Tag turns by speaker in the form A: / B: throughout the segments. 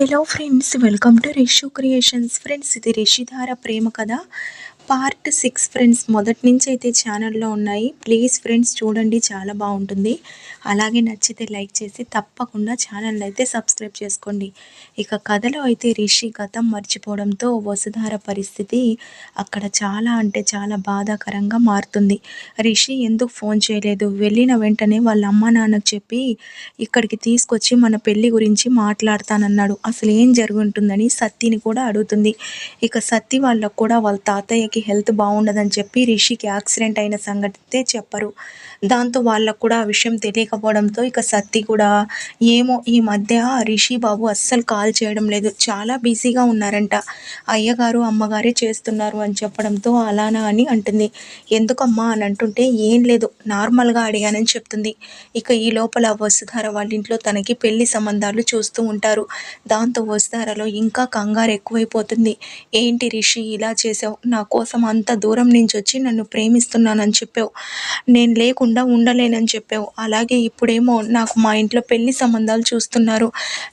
A: Hello friends welcome to Rishu creations friends ఇది రిషిధార ప్రేమ కథ. Part six friends మొదటి నుంచి అయితే ఛానల్లో ఉన్నాయి. ప్లీజ్ ఫ్రెండ్స్ చూడండి చాలా బాగుంటుంది. అలాగే నచ్చితే లైక్ చేసి తప్పకుండా ఛానల్ అయితే సబ్స్క్రైబ్ చేసుకోండి. ఇక కథలో అయితే రిషి గతం మర్చిపోవడంతో వసుధార పరిస్థితి అక్కడ చాలా అంటే చాలా బాధాకరంగా మారుతుంది. రిషి ఎందుకు ఫోన్ చేయలేదు? వెళ్ళిన వెంటనే వాళ్ళ అమ్మ నాన్నకు చెప్పి ఇక్కడికి తీసుకొచ్చి మన పెళ్ళి గురించి మాట్లాడతానన్నాడు. అసలు ఏం జరుగుంటుందని సత్తిని కూడా అడుగుతుంది. ఇక సత్తి వాళ్ళకు కూడా వాళ్ళ తాతయ్య వాళ్ళకి హెల్త్ బాగుండదని చెప్పి రిషికి యాక్సిడెంట్ అయిన సంగతి చెప్పరు. దాంతో వాళ్ళకు కూడా ఆ విషయం తెలియకపోవడంతో ఇక సత్తి కూడా ఏమో ఈ మధ్య రిషి బాబు అస్సలు కాల్ చేయడం లేదు. చాలా బిజీగా ఉన్నారంట. అయ్యగారు అమ్మగారే చేస్తున్నారు అని చెప్పడంతో అలానా అని అంటుంది. ఎందుకమ్మా అని అంటుంటే ఏం లేదు నార్మల్గా అడిగానని చెప్తుంది. ఇక ఈ లోపల వసుధార వాళ్ళ ఇంట్లో తనకి పెళ్ళి సంబంధాలు చూస్తూ ఉంటారు. దాంతో వసుధారలో ఇంకా కంగారు ఎక్కువైపోతుంది. ఏంటి రిషి ఇలా చేసావు? నా కోసం కోసం అంత దూరం నుంచి వచ్చి నన్ను ప్రేమిస్తున్నానని చెప్పావు. నేను లేకుండా ఉండలేనని చెప్పావు. అలాగే ఇప్పుడేమో నాకు మా ఇంట్లో పెళ్ళి సంబంధాలు చూస్తున్నారు.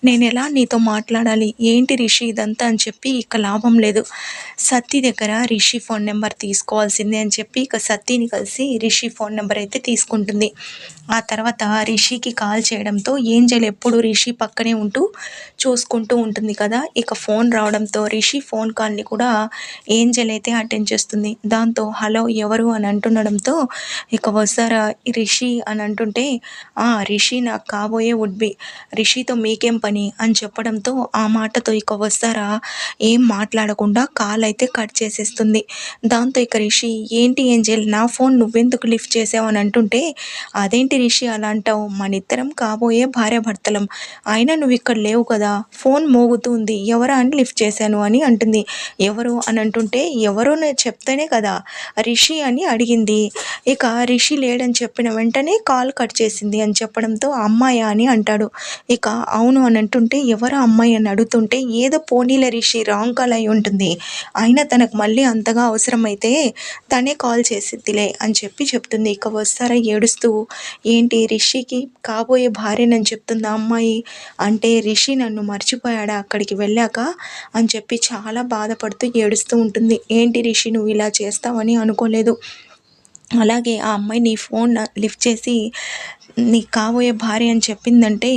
A: నేను ఎలా నీతో మాట్లాడాలి? ఏంటి రిషి ఇదంతా అని చెప్పి ఇక లాభం లేదు. సత్తి దగ్గర రిషి ఫోన్ నెంబర్ తీసుకోవాల్సిందే అని చెప్పి ఇక సత్తిని కలిసి రిషి ఫోన్ నెంబర్ అయితే తీసుకుంటుంది. ఆ తర్వాత రిషికి కాల్ చేయడంతో ఏంజల్ ఎప్పుడు రిషి పక్కనే ఉంటూ చూసుకుంటూ ఉంటుంది కదా? ఇక ఫోన్ రావడంతో రిషి ఫోన్ కాల్ని కూడా ఏంజల్ అయితే అటెండ్ చేస్తుంది. దాంతో హలో ఎవరు? అని అంటుండడంతో ఇక వస్తారా రిషి అని అంటుంటే ఆ రిషి నాకు కాబోయే వుడ్ బి రిషితో మీకేం పని? అని చెప్పడంతో ఆ మాటతో ఇక వస్తారా ఏం మాట్లాడకుండా కాల్ అయితే కట్ చేసేస్తుంది. దాంతో ఇక రిషి ఏంటి ఏంజల్ నా ఫోన్ నువ్వెందుకు లిఫ్ట్ చేసావు? అని అంటుంటే అదేంటి రిషి అలా అంటావు? మన ఇద్దరం కాబోయే భార్యాభర్తలం. అయినా నువ్వు ఇక్కడ లేవు కదా. ఫోన్ మోగుతుంది ఎవరా అని లిఫ్ట్ చేశాను అని అంటుంది. ఎవరు? అని అంటుంటే ఎవరో చెప్తేనే కదా రిషి అని అడిగింది. ఇక రిషి లేడని చెప్పిన వెంటనే కాల్ కట్ చేసింది అని చెప్పడంతో అమ్మాయి అని అంటాడు. ఇక అవును అని అంటుంటే ఎవరు అమ్మాయి అని అడుగుతుంటే ఏదో పోనీల రిషి రాంగ్ కాల్ అయి ఉంటుంది. అయినా తనకు మళ్ళీ అంతగా అవసరమైతే తనే కాల్ చేసిద్దిలే అని చెప్పి చెప్తుంది. ఇక వస్తారా ఏడుస్తూ ఏంటి రిషికి కాబోయే భార్యనని చెప్తుంది ఆ అమ్మాయి? అంటే రిషి నన్ను మర్చిపోయాడా అక్కడికి వెళ్ళాక? అని చెప్పి చాలా బాధపడుతూ ఏడుస్తూ ఉంటుంది. ఏంటి రిషి నువ్వు ఇలా చేస్తావని అనుకోలేదు. అలాగే ఆ అమ్మాయి నీ ఫోన్ లిఫ్ట్ చేసి నీకు కాబోయే భార్య అని చెప్పిందంటే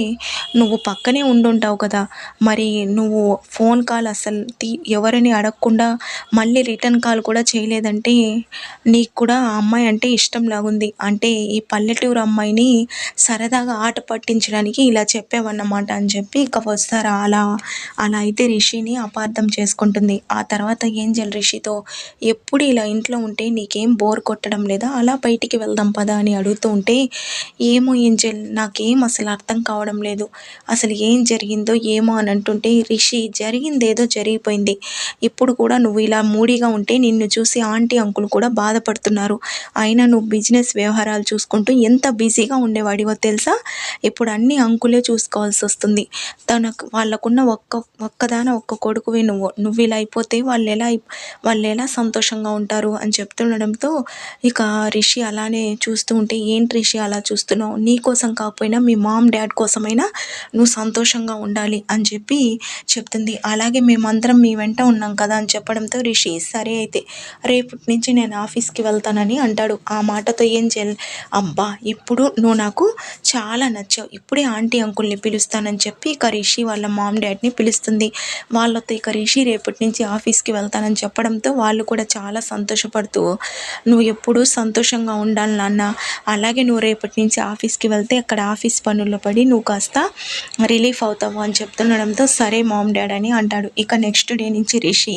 A: నువ్వు పక్కనే ఉండుంటావు కదా. మరి నువ్వు ఫోన్ కాల్ అసలు తీ ఎవరిని అడగకుండా మళ్ళీ రిటర్న్ కాల్ కూడా చేయలేదంటే నీకు కూడా ఆ అమ్మాయి అంటే ఇష్టం లాగుంది. అంటే ఈ పల్లెటూరు అమ్మాయిని సరదాగా ఆట పట్టించడానికి ఇలా చెప్పావన్నమాట అని చెప్పి ఇక వస్తారా. అలా అలా అయితే రిషిని అపార్థం చేసుకుంటుంది. ఆ తర్వాత ఏంజల్ రిషితో ఎప్పుడు ఇలా ఇంట్లో ఉంటే నీకేం బోర్ కొట్టడం లేదా? అలా బయటికి వెళ్దాం పదా అని అడుగుతూ ఉంటే ఏం ఏమో ఏంజల్ నాకేం అసలు అర్థం కావడం లేదు. అసలు ఏం జరిగిందో ఏమో అని అంటుంటే రిషి జరిగిందేదో జరిగిపోయింది. ఇప్పుడు కూడా నువ్వు ఇలా మూడీగా ఉంటే నిన్ను చూసి ఆంటీ అంకులు కూడా బాధపడుతున్నారు. అయినా నువ్వు బిజినెస్ వ్యవహారాలు చూసుకుంటూ ఎంత బిజీగా ఉండేవాడివో తెలుసా? ఇప్పుడు అన్ని అంకులే చూసుకోవాల్సి వస్తుంది. తనకు వాళ్ళకున్న ఒక్క ఒక్కదాన ఒక్క కొడుకువి నువ్వు. నువ్వు ఇలా అయిపోతే వాళ్ళు ఎలా వాళ్ళు ఎలా సంతోషంగా ఉంటారు అని చెప్తుండడంతో ఇక రిషి అలానే చూస్తూ ఉంటే ఏంటి రిషి అలా చూస్తున్నావు? నీ కోసం కాకపోయినా మీ మామ్ డాడ్ కోసమైనా నువ్వు సంతోషంగా ఉండాలి అని చెప్పి చెప్తుంది. అలాగే మేమందరం మీ వెంట ఉన్నాం కదా అని చెప్పడంతో రిషి సరే అయితే రేపటి నుంచి నేను ఆఫీస్కి వెళ్తానని అంటాడు. ఆ మాటతో ఏం చేయాలి అబ్బా ఇప్పుడు నువ్వు నాకు చాలా నచ్చావు. ఇప్పుడే ఆంటీ అంకుల్ని పిలుస్తానని చెప్పి ఇక రిషి వాళ్ళ మామ్ డాడ్ని పిలుస్తుంది. వాళ్ళతో ఇక రిషి రేపటి నుంచి ఆఫీస్కి వెళ్తానని చెప్పడంతో వాళ్ళు కూడా చాలా సంతోషపడుతూ నువ్వు ఎప్పుడూ సంతోషంగా ఉండాలి నాన్న. అలాగే నువ్వు రేపటి నుంచి ఆఫీస్కి వెళ్తే అక్కడ ఆఫీస్ పనుల్లో పడి నువ్వు కాస్త రిలీఫ్ అవుతావు అని చెప్తుండడంతో సరే మామ్ డాడ్ అని అంటాడు. ఇక నెక్స్ట్ డే నుంచి రిషి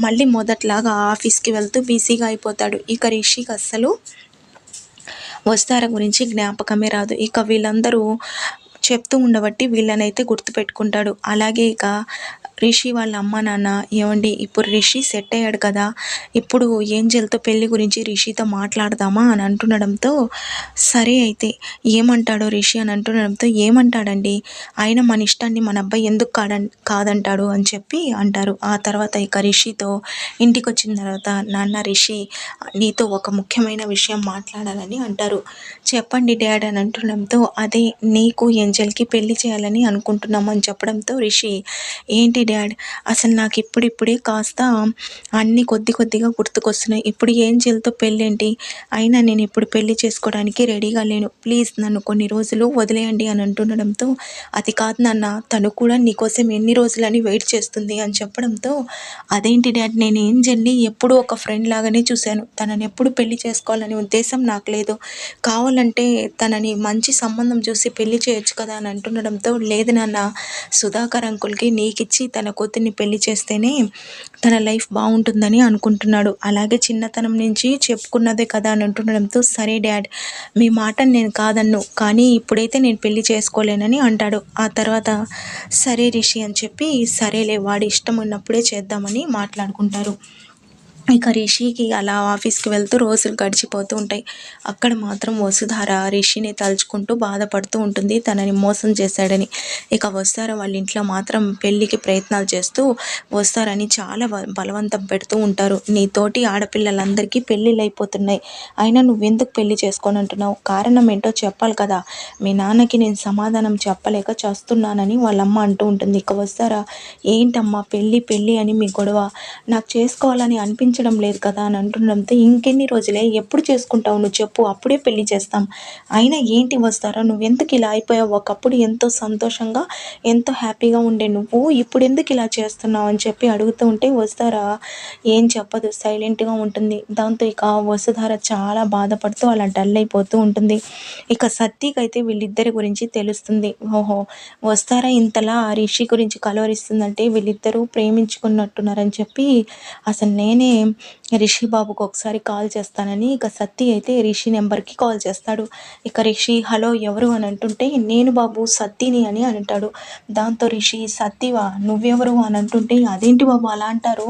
A: మళ్ళీ మొదట్లాగా ఆఫీస్కి వెళ్తూ బిజీగా అయిపోతాడు. ఇక రిషికి అస్సలు వస్తార గురించి జ్ఞాపకమే రాదు. ఇక వీళ్ళందరూ చెప్తూ ఉండబట్టి వీళ్ళనైతే గుర్తుపెట్టుకుంటాడు. అలాగే ఇక రిషి వాళ్ళ అమ్మ నాన్న ఏమండి ఇప్పుడు రిషి సెట్ అయ్యాడు కదా ఇప్పుడు ఏంజెల్తో పెళ్ళి గురించి రిషితో మాట్లాడదామా అని అంటుండడంతో సరే అయితే ఏమంటాడో రిషి అని అంటుండడంతో ఏమంటాడండి ఆయన మన ఇష్టాన్ని మన అబ్బాయి ఎందుకు కాడ కాదంటాడు అని చెప్పి అంటారు. ఆ తర్వాత ఇక రిషితో ఇంటికి వచ్చిన తర్వాత నాన్న రిషి నీతో ఒక ముఖ్యమైన విషయం మాట్లాడాలని అంటారు. చెప్పండి డాడ్ అని అంటుండడంతో అదే నీకు ఏంజల్కి పెళ్ళి చేయాలని అనుకుంటున్నాము అని చెప్పడంతో రిషి ఏంటి డాడ్. అసలు నాకు ఇప్పుడిప్పుడే కాస్త అన్నీ కొద్ది కొద్దిగా గుర్తుకొస్తున్నాయి. ఇప్పుడు ఏంజల్తో పెళ్ళేంటి? అయినా నేను ఇప్పుడు పెళ్ళి చేసుకోవడానికి రెడీగా లేను. ప్లీజ్ నన్ను కొన్ని రోజులు వదిలేయండి అని అంటుండడంతో అది కాదు నాన్న తను కూడా నీకోసం ఎన్ని రోజులని వెయిట్ చేస్తుంది అని చెప్పడంతో అదేంటి డాడ్ నేను ఏంజల్ని ఎప్పుడూ ఒక ఫ్రెండ్ లాగానే చూశాను. తనని ఎప్పుడు పెళ్ళి చేసుకోవాలనే ఉద్దేశం నాకు లేదు. కావాలంటే తనని మంచి సంబంధం చూసి పెళ్ళి చేయొచ్చు కదా అని అంటుండడంతో లేదు నాన్న సుధాకర్ అంకుల్కి నీకిచ్చి తన కూతుర్ని పెళ్ళి చేస్తేనే తన లైఫ్ బాగుంటుందని అనుకుంటున్నాడు. అలాగే చిన్నతనం నుంచి చెప్పుకున్నదే కదా అని అంటుండడంతో సరే డాడ్ మీ మాట నేను కాదన్ను కానీ ఇప్పుడైతే నేను పెళ్ళి చేసుకోలేనని అంటాడు. ఆ తర్వాత సరే రిషి అని చెప్పి సరేలే వాడి ఇష్టం ఉన్నప్పుడే చేద్దామని మాట్లాడుకుంటారు. ఇక రిషికి అలా ఆఫీస్కి వెళ్తూ రోజులు గడిచిపోతూ ఉంటాయి. అక్కడ మాత్రం వసుధార రిషిని తలుచుకుంటూ బాధపడుతూ ఉంటుంది. తనని మోసం చేశాడని. ఇక వస్తార వాళ్ళ ఇంట్లో మాత్రం పెళ్ళికి ప్రయత్నాలు చేస్తూ వస్తారని చాలా బలవంతం పెడుతూ ఉంటారు. నీతోటి ఆడపిల్లలందరికీ పెళ్ళిళ్ళు అయిపోతున్నాయి అయినా నువ్వెందుకు పెళ్ళి చేసుకొని అంటున్నావు కారణం ఏంటో చెప్పాలి కదా. మీ నాన్నకి నేను సమాధానం చెప్పలేక చేస్తున్నానని వాళ్ళమ్మ అంటూ ఉంటుంది. ఇక వస్తారా ఏంటమ్మా పెళ్ళి పెళ్ళి అని మీ గొడవ? నాకు చేసుకోవాలని అనిపించ కనిపించడం లేదు కదా అని అంటుండడంతో ఇంకెన్ని రోజులే ఎప్పుడు చేసుకుంటావు? నువ్వు చెప్పు అప్పుడే పెళ్ళి చేస్తాం. అయినా ఏంటి వస్తారా? నువ్వు ఎందుకు ఇలా అయిపోయావు? ఒకప్పుడు ఎంతో సంతోషంగా ఎంతో హ్యాపీగా ఉండే నువ్వు ఇప్పుడు ఎందుకు ఇలా చేస్తున్నావు? అని చెప్పి అడుగుతూ ఉంటే వస్తారా? ఏం చెప్పదు సైలెంట్గా ఉంటుంది. దాంతో ఇక వసుధార చాలా బాధపడుతూ అలా డల్ అయిపోతూ ఉంటుంది. ఇక సత్యకైతే వీళ్ళిద్దరి గురించి తెలుస్తుంది. ఓహో వస్తారా ఇంతలా? రిషి గురించి కలవరిస్తుందంటే వీళ్ళిద్దరూ ప్రేమించుకున్నట్టున్నారని చెప్పి అసలు నేనే రిషి బాబుకు ఒకసారి కాల్ చేస్తానని ఇక సత్తి అయితే రిషి నెంబర్కి కాల్ చేస్తాడు. ఇక రిషి హలో ఎవరు? అని అంటుంటే నేను బాబు సత్తిని అని అంటాడు. దాంతో రిషి సత్తివా నువ్వెవరు? అని అంటుంటే అదేంటి బాబు అలా అంటారు?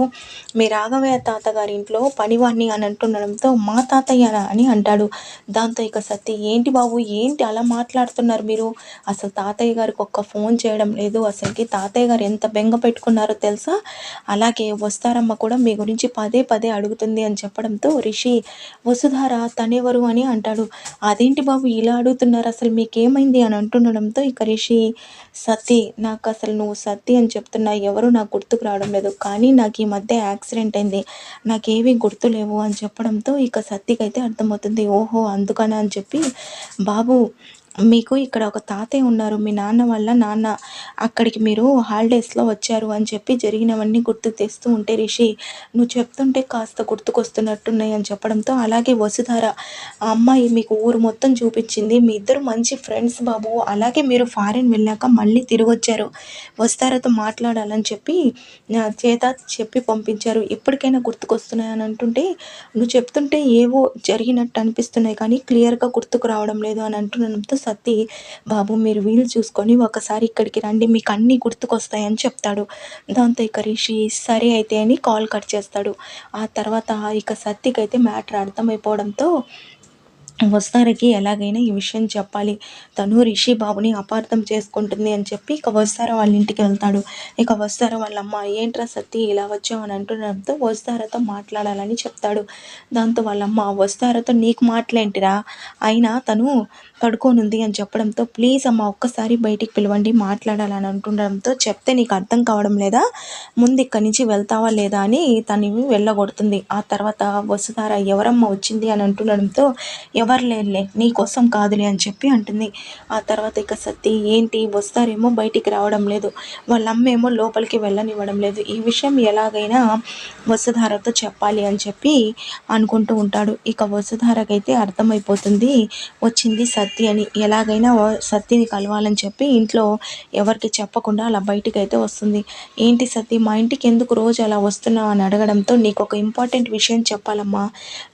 A: మీ రాఘవయ్య తాతగారి ఇంట్లో పనివాణ్ణి అని అంటుండడంతో మా తాతయ్య అని అంటాడు. దాంతో ఇక సత్తి ఏంటి బాబు ఏంటి అలా మాట్లాడుతున్నారు మీరు? అసలు తాతయ్య గారికి ఒక్క ఫోన్ చేయడం లేదు. అసలుకి తాతయ్య గారు ఎంత బెంగ పెట్టుకున్నారో తెలుసా? అలాగే వస్తారమ్మ కూడా మీ గురించి పదే పదే అడుగుతుంది అని చెప్పడంతో రిషి వసుధార తనెవరు అని అంటాడు. అదేంటి బాబు ఇలా అడుగుతున్నారు? అసలు మీకేమైంది? అని అంటుండడంతో ఇక రిషి సతీ నాకు అసలు నువ్వు సతీ అని చెప్తున్నా ఎవరు నాకు గుర్తుకు రావడం లేదు. కానీ నాకు ఈ మధ్య యాక్సిడెంట్ అయింది. నాకేమీ గుర్తులేవు అని చెప్పడంతో ఇక సత్తికి అయితే అర్థమవుతుంది. ఓహో అందుకని? అని చెప్పి బాబు మీకు ఇక్కడ ఒక తాతయ్య ఉన్నారు. మీ నాన్న వల్ల నాన్న అక్కడికి మీరు హాలిడేస్లో వచ్చారు అని చెప్పి జరిగినవన్నీ గుర్తు తెస్తూ ఉంటే రిషి నువ్వు చెప్తుంటే కాస్త గుర్తుకొస్తున్నట్టున్నాయి అని చెప్పడంతో అలాగే వసుధార ఆ అమ్మాయి మీకు ఊరు మొత్తం చూపించింది. మీ ఇద్దరు మంచి ఫ్రెండ్స్ బాబు. అలాగే మీరు ఫారిన్ వెళ్ళాక మళ్ళీ తిరిగి వచ్చారు. వసుధారతో మాట్లాడాలని చెప్పి చేత చెప్పి పంపించారు. ఎప్పటికైనా గుర్తుకొస్తున్నాయి అని అంటుంటే నువ్వు చెప్తుంటే ఏవో జరిగినట్టు అనిపిస్తున్నాయి కానీ క్లియర్గా గుర్తుకు రావడం లేదు అని అంటున్నంత సత్తి బాబు మీరు వీలు చూసుకొని ఒకసారి ఇక్కడికి రండి మీకు అన్నీ గుర్తుకొస్తాయని చెప్తాడు. దాంతో ఇక రిషి సరే అయితే అని కాల్ కట్ చేస్తాడు. ఆ తర్వాత ఇక సత్తికి అయితే మ్యాటర్ అర్థమైపోవడంతో వస్తారకి ఎలాగైనా ఈ విషయం చెప్పాలి. తను రిషి బాబుని అపార్థం చేసుకుంటుంది అని చెప్పి ఇక వస్తార వాళ్ళ ఇంటికి వెళ్తాడు. ఇక వస్తార వాళ్ళ అమ్మ ఏంట్రా సత్తి ఇలా వచ్చావు? అని అంటుండడంతో వస్తారతో మాట్లాడాలని చెప్తాడు. దాంతో వాళ్ళమ్మ వస్తారతో నీకు మాట్లాంటిరా? అయినా తను పడుకోనుంది అని చెప్పడంతో ప్లీజ్ అమ్మ ఒక్కసారి బయటికి పిలవండి మాట్లాడాలని అంటుండడంతో చెప్తే నీకు అర్థం కావడం లేదా? ముందు ఇక్కడి నుంచి వెళ్తావా లేదా? అని తను వెళ్ళగొడుతుంది. ఆ తర్వాత వసుధార ఎవరమ్మ వచ్చింది? అని అంటుండడంతో ఎవరు లేరులే నీ కోసం కాదులే అని చెప్పి అంటుంది. ఆ తర్వాత ఇక సత్తి ఏంటి? వస్తారేమో బయటికి రావడం లేదు. వాళ్ళ అమ్మ ఏమో లోపలికి వెళ్ళనివ్వడం లేదు. ఈ విషయం ఎలాగైనా వసుధారతో చెప్పాలి అని చెప్పి అనుకుంటూ ఉంటాడు. ఇక వసుధారకైతే అర్థమైపోతుంది. వచ్చింది సత్తి అని. ఎలాగైనా సత్తిని కలవాలని చెప్పి ఇంట్లో ఎవరికి చెప్పకుండా అలా బయటికి అయితే వస్తుంది. ఏంటి సత్తి మా ఇంటికి ఎందుకు రోజు అలా వస్తున్నావు? అని అడగడంతో నీకు ఒక ఇంపార్టెంట్ విషయం చెప్పాలమ్మా.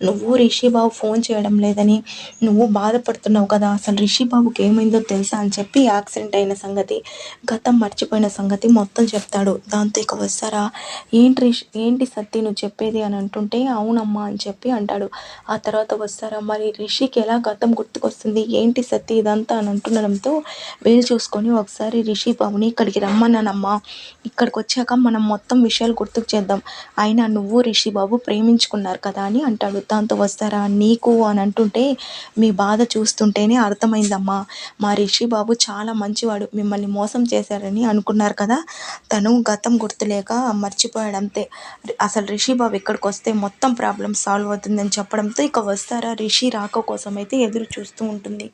A: నువ్వు రిషి బాబు ఫోన్ చేయడం లేదని. నువ్వు బాధపడుతున్నావు కదా అసలు రిషి బాబుకి ఏమైందో తెలుసా అని చెప్పి యాక్సిడెంట్ అయిన సంగతి గతం మర్చిపోయిన సంగతి మొత్తం చెప్తాడు. దాంతో ఇక వస్తారా? ఏంటి రిషి ఏంటి సత్తి నువ్వు చెప్పేది అని అంటుంటే అవునమ్మా అని చెప్పి అంటాడు. ఆ తర్వాత వస్తారా? మరి రిషికి ఎలా గతం గుర్తుకొస్తుంది? ఏంటి సత్తి ఇదంతా అని అంటుండడంతో వేలు చూసుకొని ఒకసారి రిషి బాబుని ఇక్కడికి రమ్మన్నానమ్మా. ఇక్కడికి వచ్చాక మనం మొత్తం విషయాలు గుర్తుకు చేద్దాం. అయినా నువ్వు రిషి బాబు ప్రేమించుకున్నారు కదా అని అంటాడు. దాంతో వస్తారా? నీకు అని అంటుంటే మీ బాధ చూస్తుంటేనే అర్థమైందమ్మా. మా రిషి బాబు చాలా మంచివాడు. మిమ్మల్ని మోసం చేశారని అనుకున్నారు కదా? తను గతం గుర్తులేక మర్చిపోయాడు అంతే అసలు రిషి బాబు ఇక్కడికి వస్తే మొత్తం ప్రాబ్లం సాల్వ్ అవుతుందని చెప్పడంతో ఇక వస్తారా? రిషి రాక కోసం అయితే ఎదురు చూస్తూ ఉంటుంది.